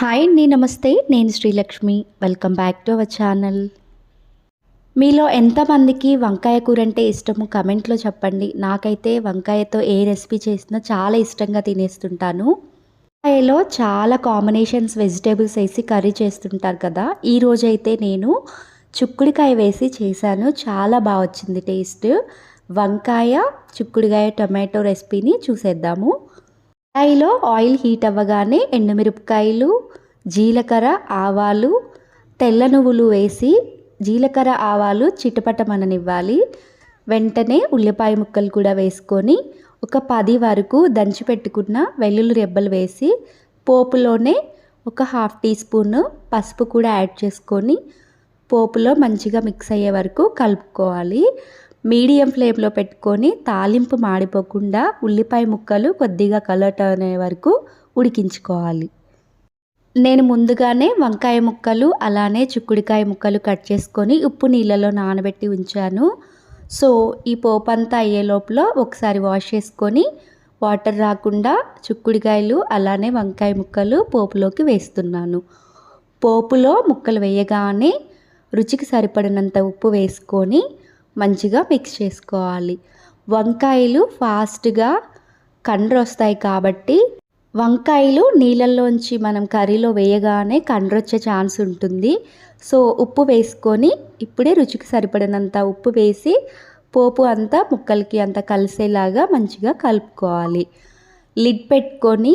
Hi అండి నమస్తే నేను Srilakshmi. Welcome back to our channel మీలో ఎంతమందికి వంకాయ కూర అంటే ఇష్టము? కమెంట్లో చెప్పండి. నాకైతే వంకాయతో ఏ రెసిపీ చేసినా చాలా ఇష్టంగా తినేస్తుంటాను. వంకాయలో చాలా కాంబినేషన్స్ వెజిటేబుల్స్ వేసి కర్రీ చేస్తుంటారు కదా. ఈరోజైతే నేను చుక్కుడికాయ వేసి చేశాను. చాలా బాగా వచ్చింది టేస్ట్. వంకాయ చుక్కుడికాయ టొమాటో రెసిపీని చూసేద్దాము. కడాయిలో ఆయిల్ హీట్ అవ్వగానే ఎండుమిరపకాయలు జీలకర్ర ఆవాలు తెల్ల నువ్వులు వేసి జీలకర్ర ఆవాలు చిటపటమననివ్వాలి. వెంటనే ఉల్లిపాయ ముక్కలు కూడా వేసుకొని ఒక పది వరకు దంచి పెట్టుకున్న వెల్లుల్లి రెబ్బలు వేసి పోపులోనే ఒక హాఫ్ టీ స్పూన్ పసుపు కూడా యాడ్ చేసుకొని పోపులో మంచిగా మిక్స్ అయ్యే వరకు కలుపుకోవాలి. మీడియం ఫ్లేమ్లో పెట్టుకొని తాలింపు మాడిపోకుండా ఉల్లిపాయ ముక్కలు కొద్దిగా కలర్ అనే వరకు ఉడికించుకోవాలి. నేను ముందుగానే వంకాయ ముక్కలు అలానే చిక్కుడికాయ ముక్కలు కట్ చేసుకొని ఉప్పు నీళ్ళలో నానబెట్టి ఉంచాను. సో ఈ పోపు అంతా అయ్యే లోపల ఒకసారి వాష్ చేసుకొని వాటర్ రాకుండా చిక్కుడికాయలు అలానే వంకాయ ముక్కలు పోపులోకి వేస్తున్నాను. పోపులో ముక్కలు వేయగానే రుచికి సరిపడినంత ఉప్పు వేసుకొని మంచిగా మిక్స్ చేసుకోవాలి. వంకాయలు ఫాస్ట్గా కండ్రు వస్తాయి కాబట్టి వంకాయలు నీళ్ళల్లోంచి మనం కర్రీలో వేయగానే కండ్రొచ్చే ఛాన్స్ ఉంటుంది. సో ఉప్పు వేసుకొని ఇప్పుడే రుచికి సరిపడినంత ఉప్పు వేసి పోపు అంతా ముక్కలకి అంత కలిసేలాగా మంచిగా కలుపుకోవాలి. లిడ్ పెట్టుకొని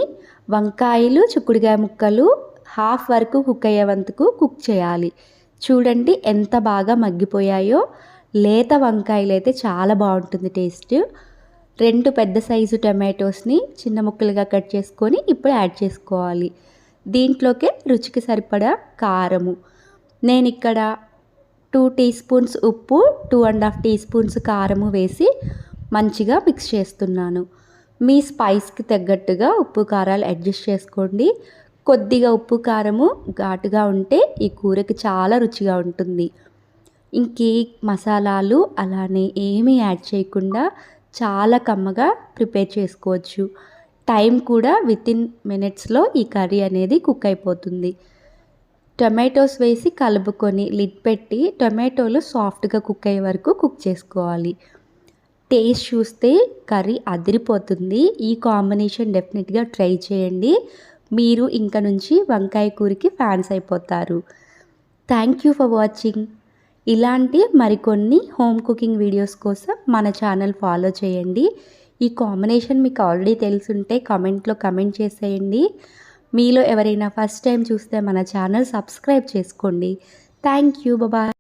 వంకాయలు చిక్కుడుకాయ ముక్కలు హాఫ్ వరకు కుక్ అయ్యే వంతుకు కుక్ చేయాలి. చూడండి ఎంత బాగా మగ్గిపోయాయో. లేత వంకాయలు అయితే చాలా బాగుంటుంది టేస్ట్. రెండు పెద్ద సైజు టమాటోస్ని చిన్న ముక్కలుగా కట్ చేసుకొని ఇప్పుడు యాడ్ చేసుకోవాలి. దీంట్లోకే రుచికి సరిపడా కారము. నేను ఇక్కడ టూ టీ స్పూన్స్ ఉప్పు two and half teaspoons కారము వేసి మంచిగా మిక్స్ చేస్తున్నాను. మీ స్పైస్కి తగ్గట్టుగా ఉప్పు కారాలు అడ్జస్ట్ చేసుకోండి. కొద్దిగా ఉప్పు కారము ఘాటుగా ఉంటే ఈ కూరకి చాలా రుచిగా ఉంటుంది. ఇంకే మసాలాలు అలానే ఏమీ యాడ్ చేయకుండా చాలా కమ్మగా ప్రిపేర్ చేసుకోవచ్చు. టైం కూడా విత్ ఇన్ మినిట్స్లో ఈ కర్రీ అనేది కుక్ అయిపోతుంది. టొమాటోస్ వేసి కలుపుకొని లిడ్ పెట్టి టొమాటోలు సాఫ్ట్గా కుక్ అయ్యే వరకు కుక్ చేసుకోవాలి. టేస్ట్ చూస్తే కర్రీ అదిరిపోతుంది. ఈ కాంబినేషన్ డెఫినెట్గా ట్రై చేయండి. మీరు ఇంక నుంచి వంకాయ కూరకి ఫ్యాన్స్ అయిపోతారు. Thank you for watching. ఇలాంటి మరికొన్ని హోమ్ కుకింగ్ వీడియోస్ కోసం మన ఛానల్ ఫాలో చేయండి. ఈ కాంబినేషన్ మీకు ఆల్రెడీ తెలుసుంటే కామెంట్లో కమెంట్ చేసేయండి. మీలో ఎవరైనా ఫస్ట్ టైం చూస్తే మన ఛానల్ సబ్స్క్రైబ్ చేసుకోండి. Thank you. బాబా